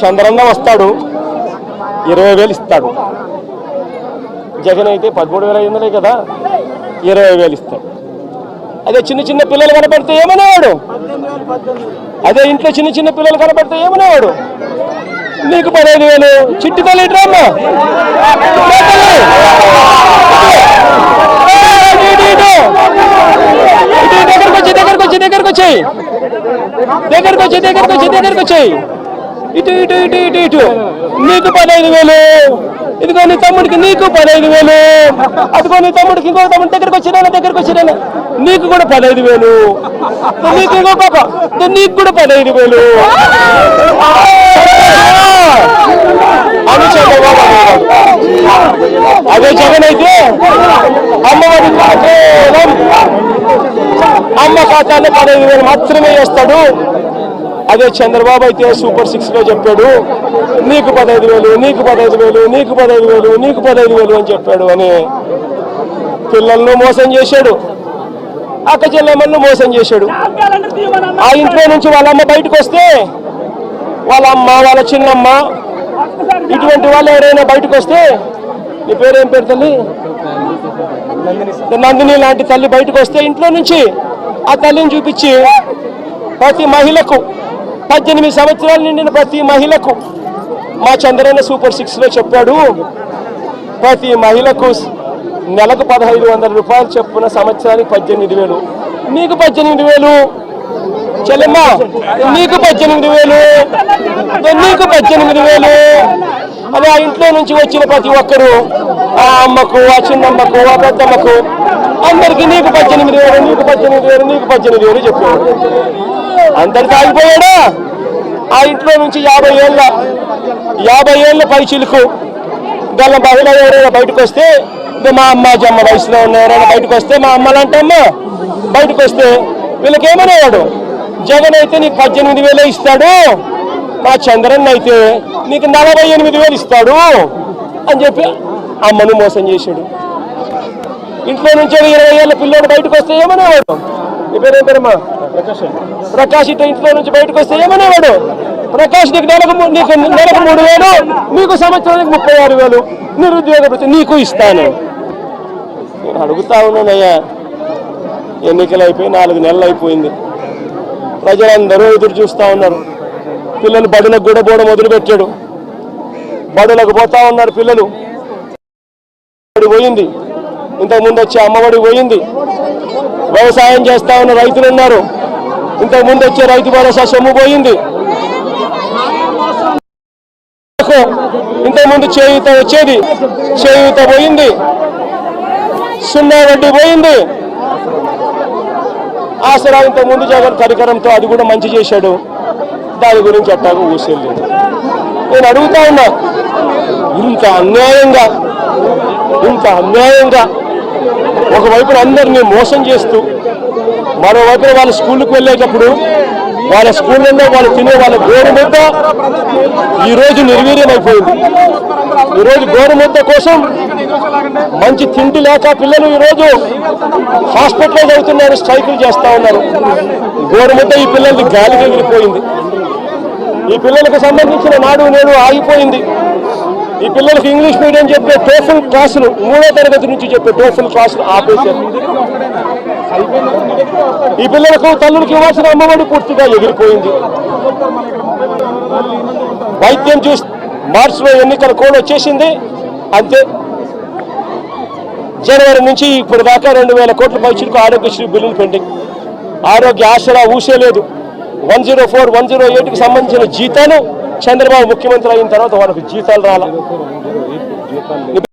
చంద్రన్న వస్తాడు. ఇరవై వేలు ఇస్తాడు. జగన్ అయితే పదమూడు వేల ఐదు వందలే కదా ఇరవై వేలు ఇస్తాడు. అదే చిన్న చిన్న పిల్లలు కనపడితే ఏమనేవాడు? అదే ఇంట్లో చిన్న చిన్న పిల్లలు కనపడితే ఏమనేవాడు? నీకు పదహైదు వేలు. చిట్టి తల్లి ఇటు దగ్గరకు వచ్చి దగ్గరకు వచ్చి దగ్గరకు వచ్చి దగ్గరకు వచ్చి దగ్గరకు వచ్చి దగ్గరకు వచ్చాయి. ఇటు ఇటు ఇటు ఇటు ఇటు. నీకు పదహైదు వేలు. ఇదిగో నీ తమ్ముడికి నీకు పదహైదు వేలు. అదిగో నీ తమ్ముడికి ఇంకో తమ్ముడి దగ్గరకు వచ్చినా దగ్గరకు వచ్చినా నీకు కూడా పదహైదు వేలు. నీకు ఇంకో పాప. నీకు కూడా పదహైదు వేలు. అని చంద్రబాబు అదే జగన్ అయితే కేవలం అమ్మ ఖాతాలో పదహైదు వేలు మాత్రమే వేస్తాడు. అదే చంద్రబాబు అయితే సూపర్ సిక్స్లో చెప్పాడు నీకు పదహైదు వేలు నీకు పదహైదు వేలు నీకు పదహైదు వేలు నీకు పదహైదు వేలు అని చెప్పాడు అని పిల్లలను మోసం చేశాడు. అక్క చెల్లెమ్మలను మోసం చేశాడు. ఆ ఇంట్లో నుంచి వాళ్ళ అమ్మ బయటకు వస్తే వాళ్ళ అమ్మ వాళ్ళ చిన్నమ్మ ఇటువంటి వాళ్ళు ఎవరైనా బయటకు వస్తే నీ పేరేం పేరు తల్లి? నందిని లాంటి తల్లి బయటకు వస్తే ఇంట్లో నుంచి ఆ తల్లిని చూపించి ప్రతి మహిళకు పద్దెనిమిది సంవత్సరాలు నిండిన ప్రతి మహిళకు మా చంద్రన్న సూపర్ సిక్స్లో చెప్పాడు ప్రతి మహిళకు నెలకు పదహైదు వందల రూపాయలు చొప్పున సంవత్సరానికి పద్దెనిమిది వేలు. నీకు పద్దెనిమిది వేలు? చెల్లెమ్మ నీకు పద్దెనిమిది వేలు? నీకు పద్దెనిమిది వేలు? అలా ఆ ఇంట్లో నుంచి వచ్చిన ప్రతి ఒక్కరు ఆ అమ్మకు ఆ చిన్నమ్మకు ఆ పెద్దమ్మకు అందరికి నీకు పద్దెనిమిది వేలు నీకు పద్దెనిమిది వేలు నీకు పద్దెనిమిది వేలు చెప్పేవాడు. అందరికి ఆగిపోయాడా ఆ ఇంట్లో నుంచి యాభై ఏళ్ళ యాభై ఏళ్ళ పై చిలుకు గల మహిళ ఎవరైనా బయటకు వస్తే మా అమ్మ జమ్మ వయసులో ఉన్న ఎవరైనా బయటకు వస్తే మా అమ్మలంటే బయటకు వస్తే వీళ్ళకి ఏమనేవాడు జగన్ అయితే నీకు పద్దెనిమిది వేలే ఇస్తాడు మా చంద్రన్ అయితే నీకు నలభై ఎనిమిది వేలు ఇస్తాడు అని చెప్పి అమ్మను మోసం చేశాడు. ఇంట్లో నుంచి ఇరవై ఏళ్ళ పిల్లోడు బయటకు వస్తే ఏమనేవాడు? నీ పేరేం పేరమ్మా? ప్రకాష్ ఇంట్లో నుంచి బయటకు వస్తే ఏమనేవాడు? ప్రకాష్ నీకు నెలకు నీకు నెలకు మూడు వేలు నీకు సంవత్సరానికి ముప్పై ఆరు వేలు నిరుద్యోగ నీకు ఇస్తాను. నేను అడుగుతా ఉన్నానయ్యా ఎన్నికలు అయిపోయి నాలుగు నెలలు అయిపోయింది. ప్రజలందరూ ఎదురు చూస్తా ఉన్నారు. పిల్లలు బడులకు కూడా పోవడం మొదలుపెట్టాడు. బడులకు పోతా ఉన్నారు పిల్లలు. పోయింది. ఇంతకుముందు వచ్చే అమ్మఒడి పోయింది. వ్యవసాయం చేస్తా ఉన్న రైతులు ఉన్నారు. ఇంతకుముందు వచ్చే రైతు భరోసా సొమ్ము పోయింది. ఇంతకుముందు చేయూత వచ్చేది చేయూత పోయింది. సున్నా వడ్డీ పోయింది. ఆసరా ఇంతకుముందు జగన్ పరికరంతో అది కూడా మంచి చేశాడు. దాని గురించి అట్టాగా ఊసేది నేను అడుగుతా ఉన్నా ఇంత అన్యాయంగా ఇంత అన్యాయంగా ఒకవైపున అందరినీ మోసం చేస్తూ మరోవైపు వాళ్ళ స్కూల్కి వెళ్ళేటప్పుడు వాళ్ళ స్కూళ్ళల్లో వాళ్ళు తినే వాళ్ళ గోరుముద్ద ఈరోజు నిర్వీర్యం అయిపోయింది ఈరోజు గోరుముద్ద కోసం మంచి తిండి లేక పిల్లలు ఈరోజు హాస్పిటల్లో అవుతున్నారు స్ట్రైకులు చేస్తూ ఉన్నారు. గోరుముద్ద ఈ పిల్లలకి గాలికి ఎగిరిపోయింది. ఈ పిల్లలకు సంబంధించిన నాడు నేడు ఆగిపోయింది. ఈ పిల్లలకు ఇంగ్లీష్ మీడియం చెప్పే టోఫుల్ క్లాసులు మూడో తరగతి నుంచి చెప్పే టోఫుల్ క్లాసులు ఆపేశారు. ఈ పిల్లలకు తల్లులకు ఇవ్వాల్సిన అమ్మఒడి పూర్తిగా ఎగిరిపోయింది. వైద్యం చూసి మార్చిలో ఎన్నికల కోడ్ వచ్చేసింది. అంతే. జనవరి నుంచి ఇప్పుడు దాకా రెండు వేల కోట్ల పైచులకు ఆరోగ్యశ్రీ బిల్లులు పెండింగ్. ఆరోగ్య ఆసరా ఊసేలేదు one zero four one zero ఎయిట్కి సంబంధించిన జీతాలు చంద్రబాబు ముఖ్యమంత్రి అయిన తర్వాత వాళ్ళకు జీతాలు రాల.